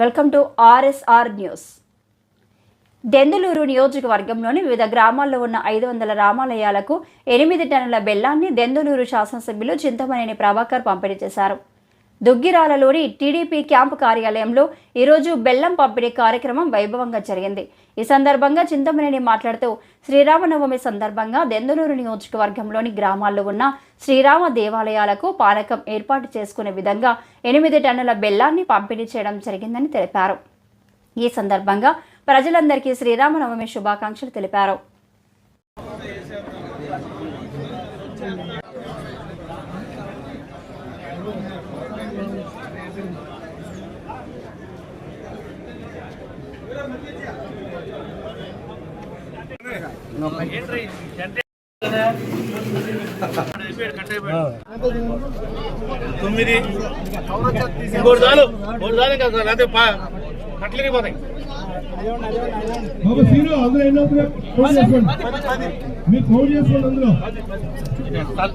Welcome to RSR news. Denduluru నియోజకవర్గంలోని వివిధ గ్రామాల్లో ఉన్న ఐదు వందల రామాలయాలకు ఎనిమిది టన్నుల బెల్లాన్ని దెందులూరు శాసనసభ్యులు చింతమనేని ప్రభాకర్ పంపిణీ చేశారు. దుగ్గిరాలలోని టీడీపీ క్యాంపు కార్యాలయంలో ఈరోజు బెల్లం పంపిణీ కార్యక్రమం వైభవంగా జరిగింది. ఈ సందర్భంగా చింతమనేని మాట్లాడుతూ శ్రీరామనవమి సందర్భంగా దెందులూరు నియోజకవర్గంలోని గ్రామాల్లో ఉన్న శ్రీరామ దేవాలయాలకు పానకం ఏర్పాటు చేసుకునే విధంగా ఎనిమిది టన్నుల బెల్లాన్ని పంపిణీ చేయడం జరిగిందని తెలిపారు. ఈ సందర్భంగా ప్రజలందరికీ శ్రీరామనవమి శుభాకాంక్షలు తెలిపారు. తొమ్మిది. ఇంకోటి చాలు. మూడు చాలు ఇంకా సార్ అదే కట్లకి పోతాయి. బాబు సీను అందులో ఎన్నో కౌంట్ చేసుకోండి మీరు కౌంట్ చేసుకోండి అందులో. చాలు.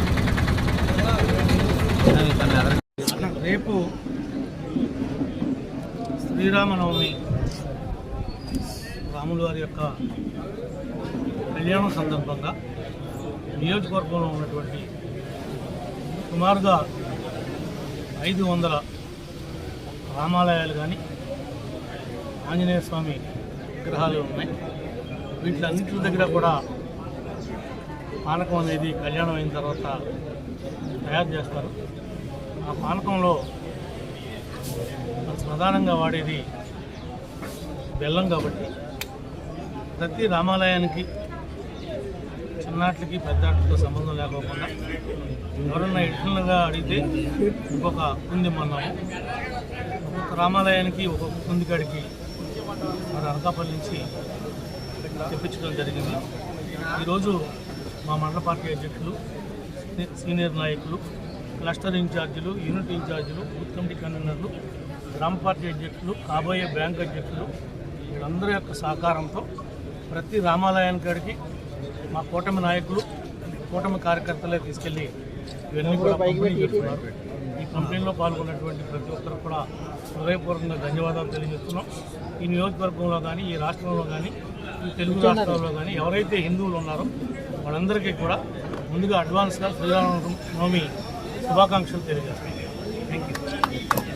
శ్రీరామనవమి. రాముల వారి యొక్క కళ్యాణం సందర్భంగా నియోజకవర్గంలో ఉన్నటువంటి సుమారుగా ఐదు వందల రామాలయాలు కానీ ఆంజనేయ స్వామి విగ్రహాలు ఉన్నాయి. వీటిలన్నింటి దగ్గర కూడా పానకం అనేది కళ్యాణం అయిన తర్వాత తయారు చేస్తారు. ఆ పానకంలో ప్రధానంగా వాడేది బెల్లం కాబట్టి. ప్రతి రామాలయానికి చిన్నాట్లకి పెద్దాట్లతో సంబంధం లేకోకుండా ఎవరన్నా ఎడిషనల్గా అడిగితే ఇంకొక కుంది మన్నాము. ఒక్కొక్క రామాలయానికి ఒక్కొక్క కుంది కాడికి మరి అనకాపల్లి నుంచి తెప్పించడం జరిగింది. ఈరోజు మా మండల పార్టీ అధ్యక్షులు సీనియర్ నాయకులు క్లస్టర్ ఇన్ఛార్జీలు యూనిట్ ఇన్ఛార్జీలు బూత్ కమిటీ కన్వీనర్లు గ్రామ పార్టీ అధ్యక్షులు కాబోయే బ్యాంక్ అధ్యక్షులు వీళ్ళందరి యొక్క సహకారంతో ప్రతి రామాలయానికాడికి మా కూటమి నాయకులు కూటమి కార్యకర్తలే తీసుకెళ్ళి ఇవన్నీ కూడా పంపిణీ చేస్తున్నారు. ఈ కంపెనీలో పాల్గొన్నటువంటి ప్రతి ఒక్కరు కూడా హృదయపూర్వకంగా ధన్యవాదాలు తెలియజేస్తున్నాం. ఈ నియోజకవర్గంలో కానీ ఈ రాష్ట్రంలో కానీ ఈ తెలుగు రాష్ట్రాల్లో కానీ ఎవరైతే హిందువులు ఉన్నారో వాళ్ళందరికీ కూడా ముందుగా అడ్వాన్స్గా శ్రీరామ నవమి శుభాకాంక్షలు తెలియజేస్తాను. Thank you